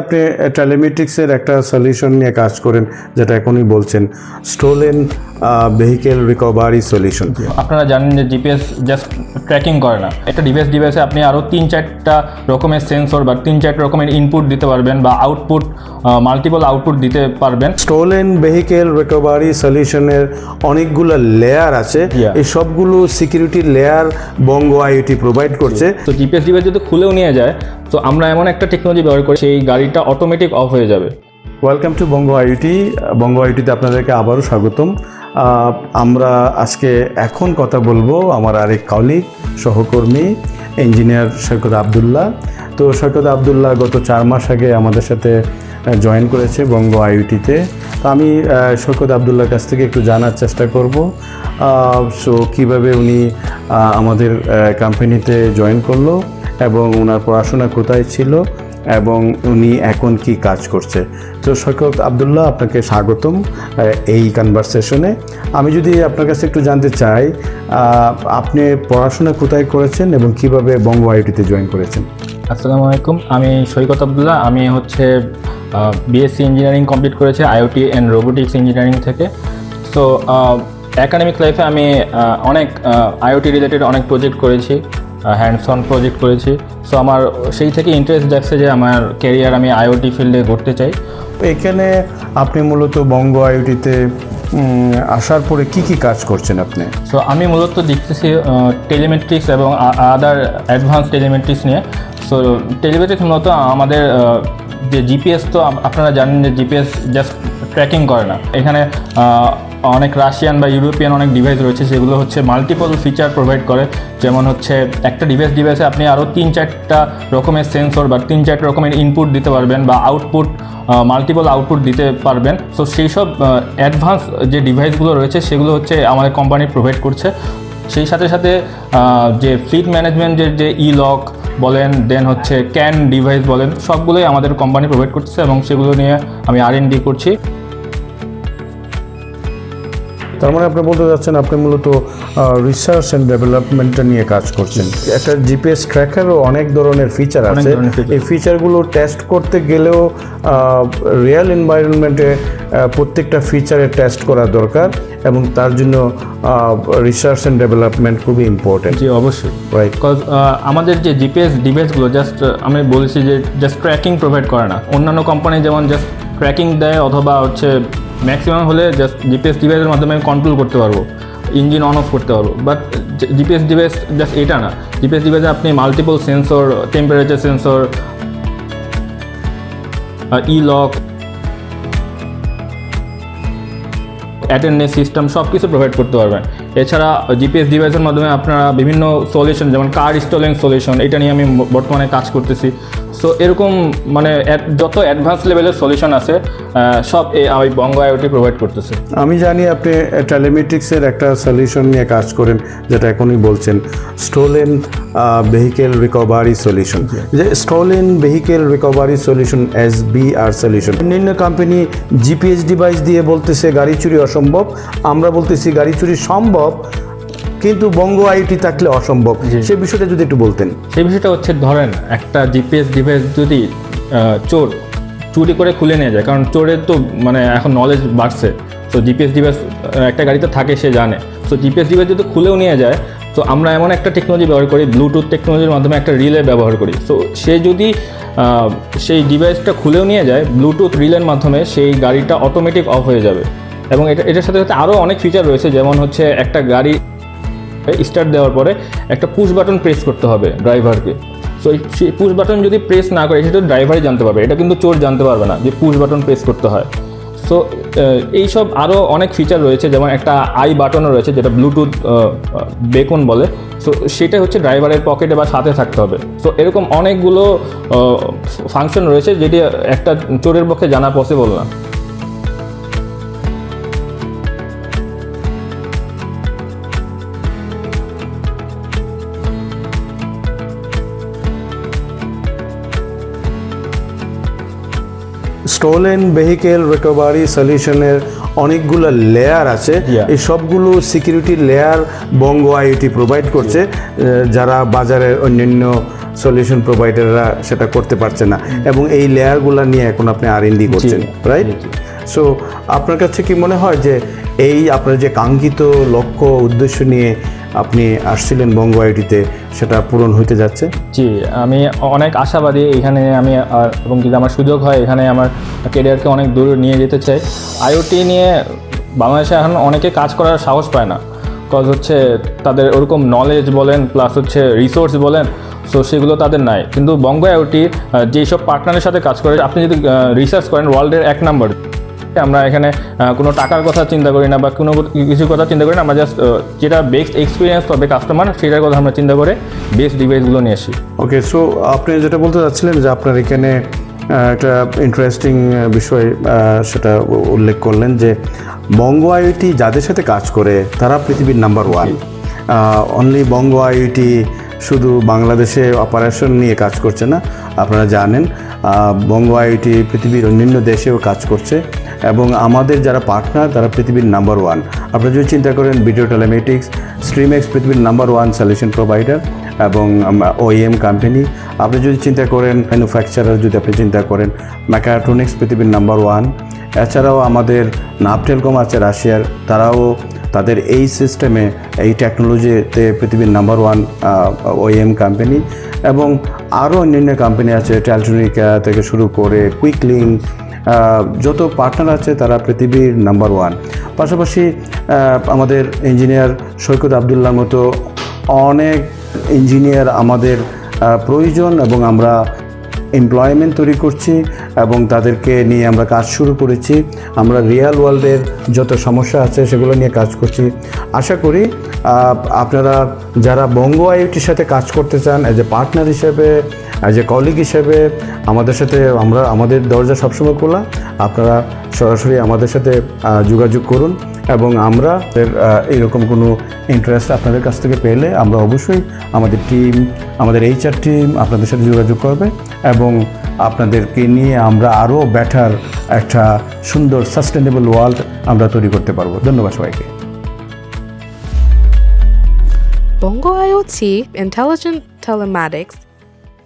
আপনি টেলিমেট্রিক্সের একটা সলিউশন নিয়ে কাজ করেন যেটা এখনই বলছেন স্টোলেন ভেহিকেল রিকভারি সলিউশন আপনারা জানেন যে জিপিএস জাস্ট ট্র্যাকিং করে না। একটা ডিভাইস ডিভাইসে আপনি আরও তিন চারটা রকমের সেন্সর বা তিন চারটা রকমের ইনপুট দিতে পারবেন বা আউটপুট মাল্টিপল আউটপুট দিতে পারবেন। স্টোলেন ভেহিকেল রিকভারি সলিউশনের অনেকগুলো লেয়ার আছে। এই সবগুলো security layer Banga IoT provide করছে। তো জিপিএস ডিভাইস যদি খুলেও নিয়ে যায় তো আমরা এমন একটা টেকনোলজি ব্যবহার করি সেই গাড়িটা অটোমেটিক অফ হয়ে যাবে। Welcome to Banga IoT Banga আইটিতে আপনাদেরকে আবারও স্বাগতম। আমরা আজকে এখন কথা বলব আমার আরেক কলিগ সহকর্মী ইঞ্জিনিয়ার সৈকত আবদুল্লাহ। তো সৈকত আবদুল্লাহ গত চার মাস আগে আমাদের সাথে জয়েন করেছে বঙ্গ আইউটিতে তো আমি সৈকত আবদুল্লাহর কাছ থেকে একটু জানার চেষ্টা করব। সো কীভাবে উনি আমাদের কোম্পানিতে জয়েন করল এবং ওনার পড়াশোনা কোথায় ছিল। এবং উনি এখন কি কাজ করছে। তো সৈকত আবদুল্লাহ, আপনাকে স্বাগতম এই কনভারসেশনে আমি যদি আপনার কাছে একটু জানতে চাই আপনি পড়াশোনা কোথায় করেছেন এবং কীভাবে বঙ্গ আইটিতে জয়েন করেছেন? আসসালামু আলাইকুম, আমি সৈকত আবদুল্লাহ। আমি হচ্ছে বিএসসি ইঞ্জিনিয়ারিং কমপ্লিট করেছি আইওটি অ্যান্ড রোবোটিক্স ইঞ্জিনিয়ারিং থেকে। সো একাডেমিক লাইফে আমি অনেক আইওটি রিলেটেড অনেক প্রজেক্ট করেছি। হ্যান্ডস অন প্রজেক্ট করেছি। সো আমার সেই থেকে ইন্টারেস্ট দেখছে যে আমার ক্যারিয়ার আমি আইওটি ফিল্ডে করতে চাই। এখানে আপনি মূলত বঙ্গ আইওটিতে আসার পরে কি কি কাজ করছেন আপনি? সো আমি মূলত দেখতেছি টেলিমেট্রিক্স এবং আদার অ্যাডভান্স টেলিমেট্রিক্স নিয়ে। সো টেলিমেট্রিক্স মূলত আমাদের যে জিপিএস তো আপনারা জানেন যে জিপিএস জাস্ট ট্র্যাকিং করে না। এখানে অনেক রাশিয়ান বা ইউরোপিয়ান অনেক ডিভাইস রয়েছে, সেগুলো হচ্ছে মাল্টিপল ফিচার প্রোভাইড করে। যেমন হচ্ছে, একটা ডিভাইস ডিভাইসে আপনি আরও তিন চারটা রকমের সেন্সর বা তিন চারটা রকমের ইনপুট দিতে পারবেন বা আউটপুট মাল্টিপল আউটপুট দিতে পারবেন। সো সেই সব অ্যাডভান্স যে ডিভাইসগুলো রয়েছে, সেগুলো হচ্ছে আমাদের কোম্পানি প্রোভাইড করছে। সেই সাথে সাথে যে ফ্লিট ম্যানেজমেন্টের যে ই লক বলেন দেন হচ্ছে ক্যান ডিভাইস বলেন, সবগুলোই আমাদের কোম্পানি প্রোভাইড করছে এবং সেগুলো নিয়ে আমি আর এন ডি করছি। তার মানে আপনি বলতে যাচ্ছেন আপনি মূলত রিসার্চ অ্যান্ড ডেভেলপমেন্টটা নিয়ে কাজ করছেন। একটা জিপিএস ট্র্যাকারও অনেক ধরনের ফিচার আছে। এই ফিচারগুলো টেস্ট করতে গেলেও রিয়েল এনভায়রনমেন্টে প্রত্যেকটা ফিচারে টেস্ট করা দরকার এবং তার জন্য রিসার্চ অ্যান্ড ডেভেলপমেন্ট খুবই ইম্পর্টেন্ট জি অবশ্যই। রাইট বিকজ আমাদের যে জিপিএস ডিভাইসগুলো জাস্ট আমি বলেছি যে জাস্ট ট্র্যাকিং প্রোভাইড করে না। অন্যান্য কোম্পানি যেমন জাস্ট ট্র্যাকিং দেয় অথবা হচ্ছে ম্যাক্সিমাম হলে জাস্ট জিপিএস ডিভাইসের মাধ্যমে আমি কন্ট্রোল করতে পারব ইঞ্জিন অন অফ করতে পারব বাট জিপিএস ডিভাইস জাস্ট এটা না। জিপিএস ডিভাইসে আপনি multiple sensor temperature sensor E lock attendance system সব কিছু প্রোভাইড করতে পারবেন। এছাড়া জিপিএস ডিভাইসের মাধ্যমে আপনারা বিভিন্ন সলিউশন যেমন কার স্টলিং সলিউশন এটা নিয়ে আমি বর্তমানে কাজ করতেছি। সো এরকম মানে যত অ্যাডভান্স লেভেলের সলিউশন আছে সব এই বঙ্গ আইওটি প্রোভাইড করতেছে। আমি জানি আপনি টেলিমেট্রিক্সের একটা সলিউশন নিয়ে কাজ করেন যেটা এখনই বলছেন। স্টোলেন ভেহিকেল রিকভারি সলিউশন যে stolen vehicle recovery solution S B R solution অন্যান্য কোম্পানি জিপিএস ডিভাইস দিয়ে বলতেছে গাড়ি চুরি অসম্ভব। আমরা বলতেছি গাড়ি চুরি সম্ভব কিন্তু বঙ্গ আইটি থাকলে অসম্ভব। সে বিষয়টা যদি একটু বলতেন। সেই বিষয়টা হচ্ছে ধরেন একটা জিপিএস ডিভাইস যদি চোর চুরি করে খুলে নিয়ে যায় কারণ চোরের তো মানে এখন নলেজ বাড়ছে। তো জিপিএস ডিভাইস একটা গাড়িতে থাকে সে জানে। তো জিপিএস ডিভাইস যদি খুলেও নিয়ে যায় তো আমরা এমন একটা টেকনোলজি ব্যবহার করি ব্লুটুথ টেকনোলজির মাধ্যমে একটা রিলে ব্যবহার করি। তো সে যদি সেই ডিভাইসটা খুলেও নিয়ে যায় ব্লুটুথ রিলের মাধ্যমে সেই গাড়িটা অটোমেটিক অফ হয়ে যাবে। এবং এটা এটার সাথে সাথে আরও অনেক ফিচার রয়েছে যেমন হচ্ছে একটা গাড়ি স্টার্ট দেওয়ার পরে একটা পুশ বাটন প্রেস করতে হবে ড্রাইভারকে সো সেই পুশ বাটন যদি প্রেস না করে, সেটা ড্রাইভারই জানতে পারবে। এটা কিন্তু চোর জানতে পারবে না যে পুশ বাটন প্রেস করতে হয়। সো এইসব আরও অনেক ফিচার রয়েছে, যেমন একটা আই বাটনও রয়েছে, যেটা ব্লুটুথ বেকন বলে। সো সেটা হচ্ছে ড্রাইভারের পকেটে বা সাথে থাকতে হবে। সো এরকম অনেকগুলো ফাংশন রয়েছে, যেটি একটা চোরের পক্ষে জানা পসিবল না। স্টোলেন ভেহিকেল রিকভারি সলিউশনের অনেকগুলো লেয়ার আছে। এই সবগুলো security layer Banga IoT provide করছে যারা বাজারের অন্যান্য সলিউশন প্রোভাইডাররা সেটা করতে পারছে না। এবং এই লেয়ারগুলো নিয়ে এখন আপনি আর ইন্ডি ডি করছেন রাইট। সো আপনার কাছে কি মনে হয় যে এই আপনার যে কাঙ্ক্ষিত লক্ষ্য, উদ্দেশ্য নিয়ে আপনি আসছিলেন বঙ্গ আইটিতে, সেটা পূরণ হইতে যাচ্ছে? জি, আমি অনেক আশাবাদী এখানে আমি এবং যদি আমার সুযোগ হয়, এখানে আমার কেরিয়ারকে অনেক দূর নিয়ে যেতে চাই। আইওটি নিয়ে বাংলাদেশে এখন অনেকে কাজ করার সাহস পায় না। কজ হচ্ছে তাদের ওরকম নলেজ বলেন প্লাস হচ্ছে রিসোর্স বলেন সো সেগুলো তাদের নাই। কিন্তু বঙ্গ আইওটি যেসব পার্টনারের সাথে কাজ করে, আপনি যদি রিসার্চ করেন ওয়ার্ল্ডের এক নাম্বার আমরা এখানে কোনো টাকার কথা চিন্তা করি না বা কোনো কিছু কথা চিন্তা করি না আমরা জাস্ট যেটা বেস্ট এক্সপিরিয়েন্স পাবে কাস্টমার সেটার কথা আমরা চিন্তা করে বেস্ট ডিভাইসগুলো নিয়ে আসি। ওকে সো আপনি যেটা বলতে চাচ্ছিলেন যে আপনার এখানে একটা ইন্টারেস্টিং বিষয় সেটা উল্লেখ করলেন যে বঙ্গ আইটি যাদের সাথে কাজ করে তারা পৃথিবীর number one only Banga IT শুধু বাংলাদেশে অপারেশন নিয়ে কাজ করছে না। আপনারা জানেন বঙ্গ আইটি পৃথিবীর অন্যান্য দেশেও কাজ করছে। এবং আমাদের যারা পার্টনার তারা পৃথিবীর নাম্বার ওয়ান আপনারা যদি চিন্তা করেন ভিডিও টেলিমেটিক্স স্ট্রিমেক্স পৃথিবীর নাম্বার ওয়ান সলিউশন প্রোভাইডার এবং ওইএম কোম্পানি আপনি যদি চিন্তা করেন ম্যানুফ্যাকচারার যদি আপনি চিন্তা করেন ম্যাকাট্রনিক্স পৃথিবীর নাম্বার ওয়ান এছাড়াও আমাদের নাপ টেলকম আছে রাশিয়ার, তারাও তাদের এই সিস্টেমে এই টেকনোলজিতে পৃথিবীর নাম্বার ওয়ান ওএম কোম্পানি এবং আরও অন্যান্য কোম্পানি আছে টেলট্রনিকা থেকে শুরু করে কুইকলিং যত পার্টনার আছে তারা পৃথিবীর নাম্বার ওয়ান পাশাপাশি আমাদের ইঞ্জিনিয়ার সৈকত আবদুল্লাহ মতো অনেক ইঞ্জিনিয়ার আমাদের প্রয়োজন এবং আমরা এমপ্লয়মেন্ট তৈরি করছি। এবং তাদেরকে নিয়ে আমরা কাজ শুরু করেছি। আমরা রিয়াল ওয়ার্ল্ডের যত সমস্যা আছে সেগুলো নিয়ে কাজ করছি। আশা করি আপনারা যারা বঙ্গ আইওটির সাথে কাজ করতে চান অ্যাজ এ পার্টনার হিসেবে অ্যাজ এ কলিগ হিসেবে, আমাদের সাথে আমরা, আমাদের দরজা সবসময় খোলা। আপনারা সরাসরি আমাদের সাথে যোগাযোগ করুন এবং আমরা এরকম কোনো ইন্টারেস্ট আপনাদের কাছ থেকে পেলে আমরা অবশ্যই আমাদের টিম আমাদের এইচআর টিম আপনাদের সাথে যোগাযোগ করবে এবং আপনাদেরকে নিয়ে আমরা আরও ব্যাটার একটা সুন্দর সাস্টেনেবল ওয়ার্ল্ড আমরা তৈরি করতে পারব। ধন্যবাদ সবাইকে। Bongo IoT Intelligent Telematics